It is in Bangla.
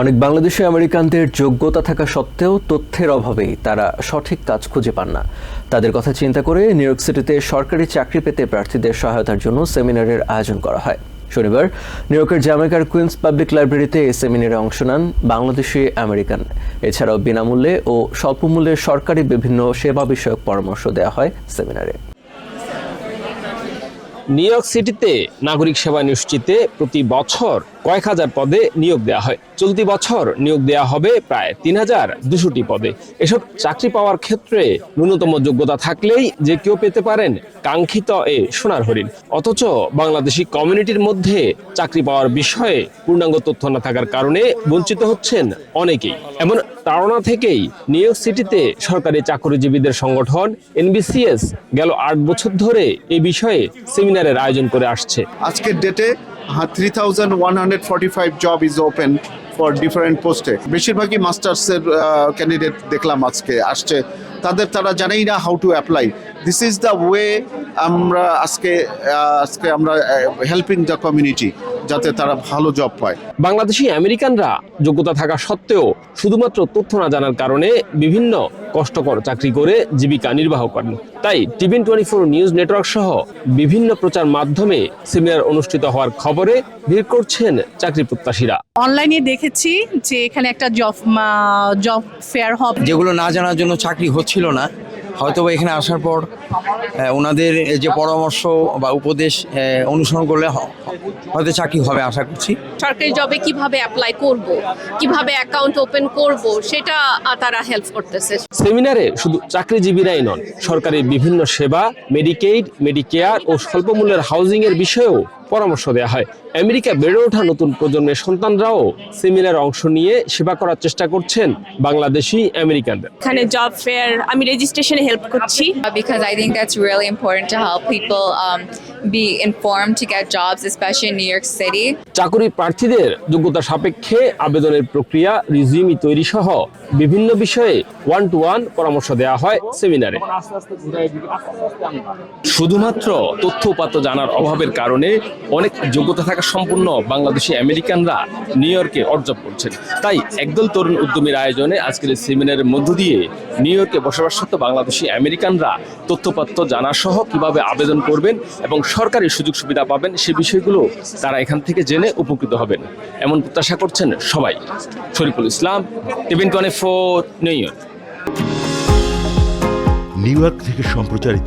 অনেক বাংলাদেশি আমেরিকানদের যোগ্যতা থাকা সত্ত্বেও তথ্যের অভাবেই তারা সঠিক কাজ খুঁজে পান না। তাদের কথা চিন্তা করে নিউ ইয়র্ক সিটিতে সরকারি চাকরি পেতে প্রার্থীদের সহায়তার জন্য সেমিনারের আয়োজন করা হয়। শনিবার নিউ ইয়র্কের জ্যামাইকার কুইন্স পাবলিক লাইব্রেরিতে এই সেমিনারে অংশ নেন বাংলাদেশি আমেরিকান। এছাড়াও বিনামূল্যে ও স্বল্পমূল্যে সরকারি বিভিন্ন সেবা বিষয়ক পরামর্শ দেওয়া হয় সেমিনারে। নিউ ইয়র্ক সিটিতে নাগরিক সেবা নিশ্চিতে প্রতি বছর কয়েক হাজার পদে নিয়োগ দেওয়া হয়। চলতি বছর নিয়োগ দেওয়া হবে প্রায় তিন হাজার দুশোটি পদে। এসব চাকরি পাওয়ার ক্ষেত্রে ন্যূনতম যোগ্যতা থাকলেই যে কেউ পেতে পারেন কাঙ্ক্ষিত এ সোনার হরিণ। অথচ বাংলাদেশি কমিউনিটির মধ্যে চাকরি পাওয়ার বিষয়ে পূর্ণাঙ্গ তথ্য না থাকার কারণে বঞ্চিত হচ্ছেন অনেকেই। এমন তাড়না থেকেই নিউ সিটিতে সরকারি চাকরিজীবীদের সংগঠন এনবিসিএস গেল আট বছর ধরে এই বিষয়ে সেমিনারের আয়োজন করে আসছে। আজকের ডেটে three thousand one hundred forty five job is open for different পোস্টে বেশিরভাগই মাস্টার্সের ক্যান্ডিডেট দেখলাম আজকে, আসছে। তাদের তারা জানেই না how to apply this is the way আমরা আজকে আজকে আমরা হেল্পিং দ্য কমিউনিটি যাতে তারা ভালো জব পায়। বাংলাদেশি আমেরিকানরা যোগ্যতা থাকা সত্ত্বেও শুধুমাত্র তথ্য না জানার কারণে বিভিন্ন কষ্টকর চাকরি করে জীবিকা নির্বাহ করেন। তাই TVN twenty four news network সহ বিভিন্ন প্রচার মাধ্যমে সেমিনার অনুষ্ঠিত হওয়ার খবরে ভিড় করছেন চাকরি প্রত্যাশীরা। অনলাইনে দেখেছি যে এখানে একটা জব জব ফেয়ার হবে। যেগুলো না জানার জন্য চাকরি হচ্ছিল না। হয়তো বা এখানে আসার পর ওনাদের যে পরামর্শ বা উপদেশ অনুসরণ করলে হয়তো চাকরি হবে আশা করছি। সরকারি জবে কীভাবে অ্যাপ্লাই করব? কীভাবে অ্যাকাউন্ট ওপেন করব? সেটা তারা হেল্প করতেছে। সেমিনারে শুধু চাকরিজীবীরাই নন সরকারি বিভিন্ন সেবা মেডিকেইড মেডিকেয়ার ও স্বল্পমূল্যের হাউজিং এর বিষয়েও পরামর্শ দেওয়া হয় আমেরিকা বেড়ে ওঠা নতুন প্রজন্মের সন্তানরাও সেমিনারে অংশ নিয়ে সেবা করার চেষ্টা করছেন বাংলাদেশি আমেরিকানদের এখানে জব ফেয়ার আমি রেজিস্ট্রেশনে হেল্প করছি think that's really important to help people um, be informed to get jobs, especially in New York City. চাকরি প্রার্থীদের যোগ্যতা সাপেক্ষে আবেদনের প্রক্রিয়া রিজিউমি তৈরি সহ বিভিন্ন বিষয়ে ওয়ান টু ওয়ান পরামর্শ দেওয়া হয় সেমিনারে শুধুমাত্র তথ্য উপাত্ত জানার অভাবের কারণে অনেক যোগ্যতা থাকা সম্পূর্ণ বাংলাদেশি আমেরিকানরা নিউ ইয়র্কে অর্জন করছেন। তাই একদল তরুণ উদ্যমীর আয়োজনে আজকের এই সেমিনারের মধ্য দিয়ে নিউ ইয়র্কে বসবাসরত বাংলাদেশি আমেরিকানরা তথ্যপাত্র জানা সহ কীভাবে আবেদন করবেন এবং সরকারি সুযোগ সুবিধা পাবেন সে বিষয়গুলো তারা এখান থেকে জেনে উপকৃত হবেন। এমন প্রত্যাশা করছেন সবাই। Shariful Islam TVN twenty four New York. New York থেকে সম্প্রচারিত